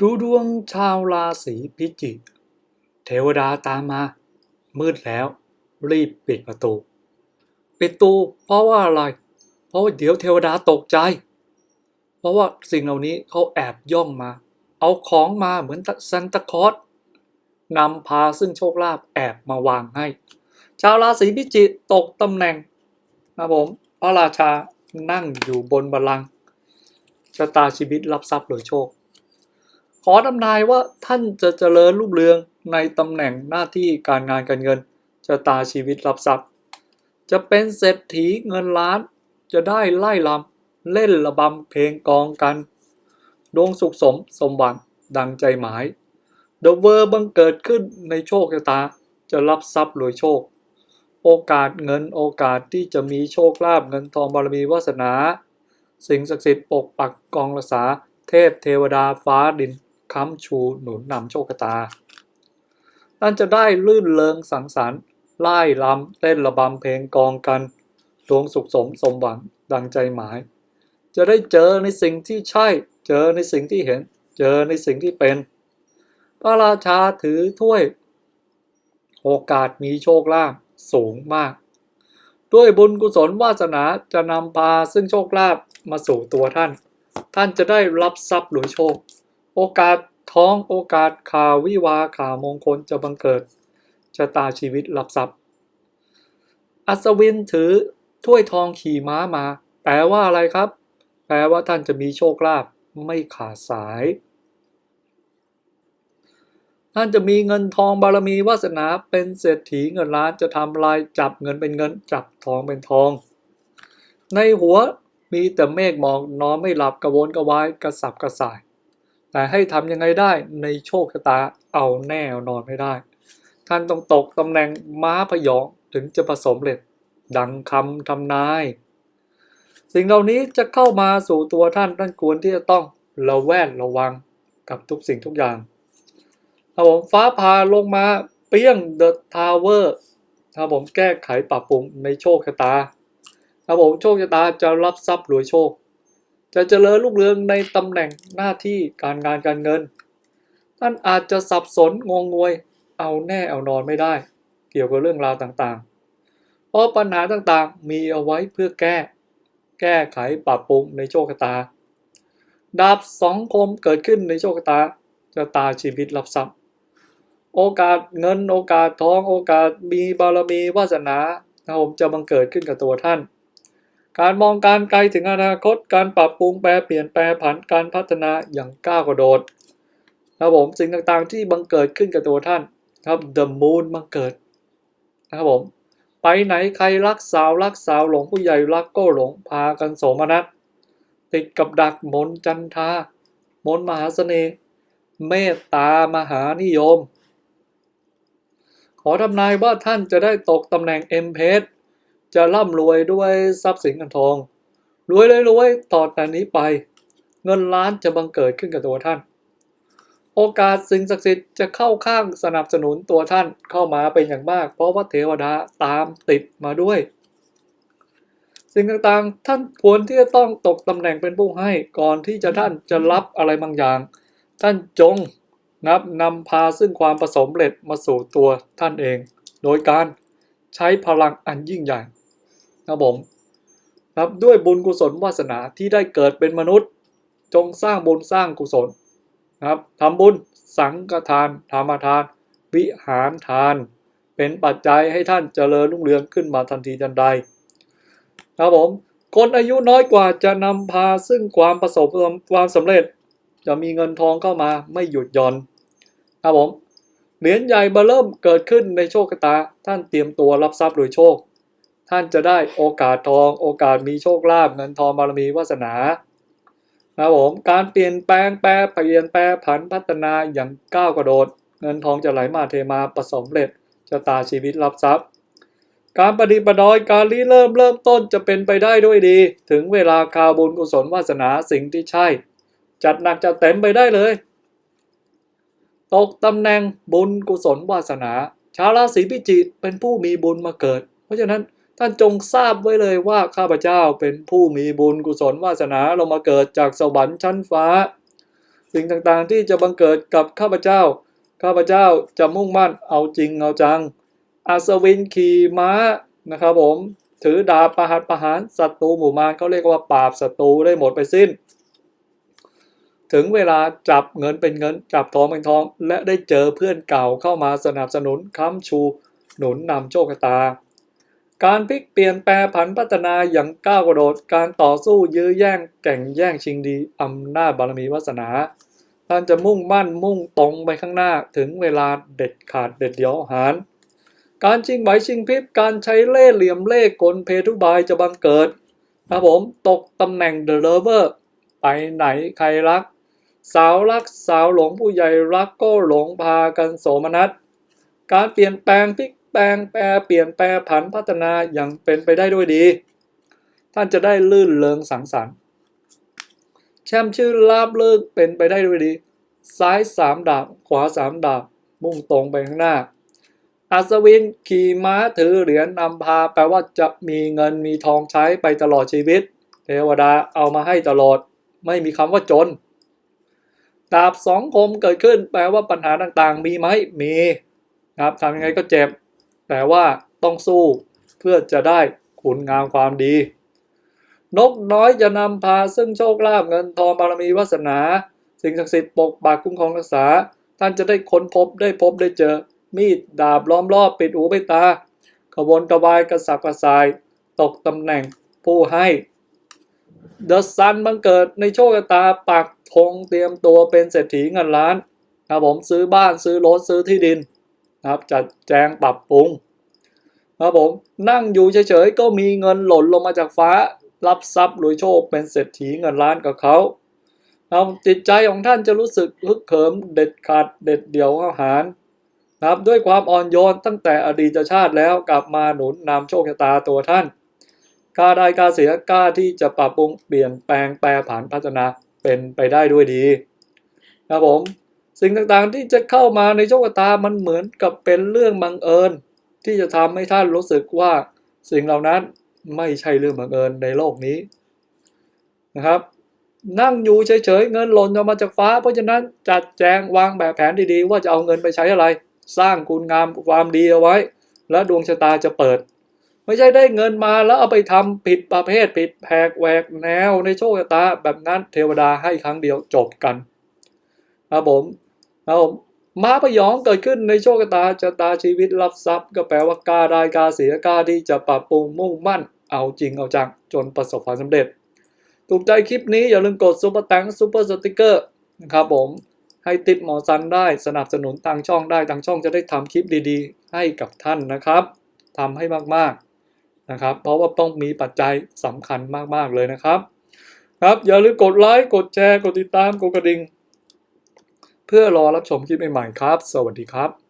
ดูดวงชาวราศีพิจิก เทวดาตามมา มืดแล้ว รีบปิดประตู ปิดตูเพราะว่าอะไร เพราะว่าเดี๋ยวเทวดาตกใจ เพราะว่าสิ่งเหล่านี้เขาแอบย่องมา เอาของมาเหมือนซันตาคอสนำพาซึ่งโชคลาภแอบมาวางให้ ชาวราศีพิจิกตกตำแหน่งนะผมพระราชานั่งอยู่บนบัลลังก์ชะตาชีวิตรับทรัพย์โดยโชค ขอทำนายว่าท่านจะเจริญรุ่งเรืองในตำแหน่งหน้าที่การงานการเงินชะตาชีวิตรับทรัพย์ จะเป็นเศรษฐีเงินล้าน จะได้ไล่ลำเล่นระบำเพลงกองกันดวงสุขสมสมหวังดังใจหมายเดอะเวอร์บังเกิดขึ้นในโชคชะตาจะรับทรัพย์โดยโชค โอกาสเงินโอกาสที่จะมีโชคลาภเงินทองบารมีวาสนา สิ่งศักดิ์สิทธิ์ปกปักกองรักษา เทพเทวดาฟ้าดิน ค้ำชูหนุนนำโชคตา นั่นจะได้ลื่นเลิงสังสรรค์ไล่ลำเต้นระบำเพลงกองกันดวงสุขสมสมหวังดังใจหมาย จะได้เจอในสิ่งที่ใช่ เจอในสิ่งที่เห็น เจอในสิ่งที่เป็น พระราชาถือถ้วย โอกาสมีโชคลาภสูงมาก ด้วยบุญกุศลวาสนาจะนำพาซึ่งโชคลาภมาสู่ตัวท่าน ท่านจะได้รับทรัพย์หรือโชค โอกาสท้องโอกาสข่าววิวาข่าวมงคลจะบังเกิดชะตาชีวิตรับทรัพย์ อัศวินถือถ้วยทองขี่ม้ามา แปลว่าอะไรครับ แปลว่าท่านจะมีโชคลาภไม่ขาดสาย ท่านจะมีเงินทองบารมีวาสนาเป็นเศรษฐีเงินล้านจะทำลายจับเงินเป็นเงินจับทองเป็นทอง ในหัวมีแต่เมฆหมอกนอนไม่หลับกระวนกระวายกระสับกระส่าย แต่ให้ทำยังไงได้ในโชคชะตาเอาแน่นอนไม่ได้ ท่านต้องตกตำแหน่งม้าพยองถึงจะผสมเร็จ ดังคำทำนาย สิ่งเหล่านี้จะเข้ามาสู่ตัวท่านท่านควรที่จะต้องระแวดระวังกับทุกสิ่งทุกอย่างถ้าผมฟ้าผ่าลงมาเปี้ยงเดอะทาวเวอร์ถ้าผมแก้ไขปรับปรุงในโชคชะตาถ้าผมโชคชะตาจะรับทรัพย์รวยโชค จะเจริญรุ่งเรืองในตำแหน่งหน้าที่การงานการเงิน ท่านอาจจะสับสนงงงวย เอาแน่เอานอนไม่ได้ เกี่ยวกับเรื่องราวต่างๆ เพราะปัญหาต่างๆมีเอาไว้เพื่อแก้ แก้ไขปรับปรุงในโชคชะตา ดาบสองคมเกิดขึ้นในโชคชะตาชะตาชีวิตรับทรัพย์ โอกาสเงินโอกาสทองโอกาสมีบารมีวาสนาผมจะบังเกิดขึ้นกับตัวท่าน การมองการไกลถึงอนาคต การปรับปรุงแปลเปลี่ยนแปลผันการพัฒนาอย่างก้าวกระโดดนะครับผมสิ่งต่างๆที่บังเกิดขึ้นกับตัวท่านครับ The Moon บังเกิดนะครับผมไปไหนใครรักสาวรักสาวหลงผู้ใหญ่รักก็หลงพากันโสมนัสติดกับดักมนจันทามนมหาเสน่ห์เมตตามหานิยม ขอทำนายว่าท่านจะได้ตกตำแหน่งเอ็มเพส จะร่ำรวยด้วยทรัพย์สินเงินทอง รวยเลยรวยต่อแต่นี้ไป เงินล้านจะบังเกิดขึ้นกับตัวท่าน โอกาสสิ่งศักดิ์สิทธิ์จะเข้าข้างสนับสนุนตัวท่านเข้ามาเป็นอย่างมาก เพราะว่าเทวดาตามติดมาด้วย สิ่งต่างๆท่านควรที่จะต้องตกตำแหน่งเป็นผู้ให้ก่อนที่จะท่านจะรับอะไรบางอย่าง ท่านจงนับนำพาซึ่งความประสมเร็จมาสู่ตัวท่านเอง โดยการ ใช้พลังอันยิ่งใหญ่นะผมครับด้วยบุญกุศลวาสนาที่ได้เกิดเป็นมนุษย์ จงสร้างบุญสร้างกุศลนะครับทำบุญสังฆทานธรรมทาน วิหารทาน เป็นปัจจัยให้ท่านเจริญรุ่งเรืองขึ้นมาทันทีทันใดครับผมคนอายุน้อยกว่าจะนำพาซึ่งความประสบความสำเร็จ จะมีเงินทองเข้ามาไม่หยุดหย่อนครับผม เหรียญใหญ่มาเริ่มเกิดขึ้นในโชคชะตา ท่านเตรียมตัวรับทรัพย์โดยโชค ท่านจะได้โอกาสทอง โอกาสมีโชคลาภเงินทองบารมีวาสนาครับผมการเปลี่ยนแปลงแปรเปลี่ยนแปลผันพัฒนาอย่างก้าวกระโดด เงินทองจะไหลมาเทมาประสมเร็จชะตาชีวิตรับทรัพย์ การปฏิบัติดอยการริเริ่มเริ่มต้นจะเป็นไปได้ด้วยดี ถึงเวลาคาวบุญกุศลวาสนาสิ่งที่ใช่ จัดหนักจัดเต็มไปได้เลย ตกตำแหน่งบุญกุศลวาสนา ชาวราศีพิจิกเป็นผู้มีบุญมาเกิด เพราะฉะนั้นท่านจงทราบไว้เลยว่าข้าพเจ้าเป็นผู้มีบุญกุศลวาสนาเรามาเกิดจากสวรรค์ชั้นฟ้า สิ่งต่างๆที่จะบังเกิดกับข้าพเจ้า ข้าพเจ้าจะมุ่งมั่นเอาจริงเอาจัง อัศวินขี่ม้านะครับผมถือดาบประหัตประหารศัตรูหมู่มารเขาเรียกว่าปราบศัตรูได้หมดไปสิ้น ถึงเวลาจับเงินเป็นเงินจับทองเป็นทอง และได้เจอเพื่อนเก่าเข้ามาสนับสนุนค้ำชู หนุนนำโชคชะตา การพลิกเปลี่ยนแปลผันพัฒนาอย่างก้าวกระโดดการต่อสู้ยื้อแย่งแก่งแย่งชิงดีอำนาจบารมีวาสนาท่านจะมุ่งมั่นมุ่งตรงไปข้างหน้าถึงเวลาเด็ดขาดเด็ดเดี่ยวหาร การชิงไหวชิงพริบการใช้เล่ห์เหลี่ยมเล่ห์กลเพทุบายจะบังเกิดครับผมตกตำแหน่งเดอะเลเวอร์ไปไหนใครรัก สาวรักสาวหลงผู้ใหญ่รักก็หลงพากันโสมนัส การเปลี่ยนแปลงพลิกแปลงแปรเปลี่ยนแปลผันพัฒนาอย่างเป็นไปได้ด้วยดี ท่านจะได้ลื่นเลิงสังสรรค์แช่มชื่นลาบเลิกเป็นไปได้ด้วยดี ซ้ายสามดาบขวาสามดาบ มุ่งตรงไปข้างหน้า อัศวินขี่ม้าถือเหรียญนำพา แปลว่าจะมีเงินมีทองใช้ไปตลอดชีวิต เทวดาเอามาให้ตลอด ไม่มีคำว่าจน ดาบสองคมเกิดขึ้น แปลว่าปัญหาต่างๆ มีไหมมีนะครับทำยังไงก็เจ็บ แต่ว่าต้องสู้เพื่อจะได้คุณงามความดี นกน้อยจะนำพาซึ่งโชคลาภเงินทองบารมีวาสนา สิ่งศักดิ์สิทธิ์ปกปักคุ้มครองรักษา ท่านจะได้ค้นพบได้พบได้เจอ มีดดาบล้อมรอบปิดหูปิดตาขบวนกระวายกระสับกระส่าย ตกตำแหน่งผู้ให้ เดอะซันบังเกิดในโชคชะตาปักธงเตรียมตัวเป็นเศรษฐีเงินล้านนะครับผมซื้อบ้านซื้อรถซื้อที่ดินนะครับจัดแจงปรับปรุงครับผมนั่งอยู่เฉยๆก็มีเงินหล่นลงมาจากฟ้า รับทรัพย์รวยโชคเป็นเศรษฐีเงินล้านกับเขานะครับจิตใจของท่านจะรู้สึกฮึกเหิมเด็ดขาดเด็ดเดี่ยวอาหารนะครับด้วยความอ่อนโยนตั้งแต่อดีตชาติแล้วกลับมาหนุนนำโชคชะตาตัวท่าน กล้าได้กล้าเสียกล้าที่จะปรับปรุงเปลี่ยนแปลงแปรผันพัฒนาเป็นไปได้ด้วยดีครับผมสิ่งต่างๆที่จะเข้ามาในโชคชะตามันเหมือนกับเป็นเรื่องบังเอิญ ที่จะทำให้ท่านรู้สึกว่าสิ่งเหล่านั้นไม่ใช่เรื่องบังเอิญในโลกนี้นะครับ นั่งอยู่เฉยๆเงินหล่นออกมาจากฟ้า เพราะฉะนั้นจัดแจงวางแบบแผนดีๆ ว่าจะเอาเงินไปใช้อะไร สร้างคุณงามความดีเอาไว้ และดวงชะตาจะเปิด ไม่ใช่ได้เงินมาแล้วเอาไปทำผิดประเภทผิดแผกแหวกแนวในโชคชะตาแบบนั้นเทวดาให้ครั้งเดียวจบกันครับผมครับผมม้าพยองเกิดขึ้นในโชคชะตาชะตาชีวิตรับทรัพย์ ก็แปลว่ากล้าได้กล้าเสียกล้าที่จะปรับปรุงมุ่งมั่น เอาจริงเอาจังจนประสบความสำเร็จ ถูกใจคลิปนี้อย่าลืมกดซุปเปอร์แตงซุปเปอร์สติกเกอร์นะครับผมให้ติปหมอซันได้สนับสนุนทางช่องได้ทางช่องจะได้ทำคลิปดีๆ ให้กับท่านนะครับทำให้มากๆ นะครับ เพราะว่าต้องมีปัจจัยสำคัญมากๆเลยนะครับ ครับอย่าลืมกดไลค์กดแชร์กดติดตามกดกระดิ่งเพื่อรอรับชมคลิปใหม่ๆครับ สวัสดีครับ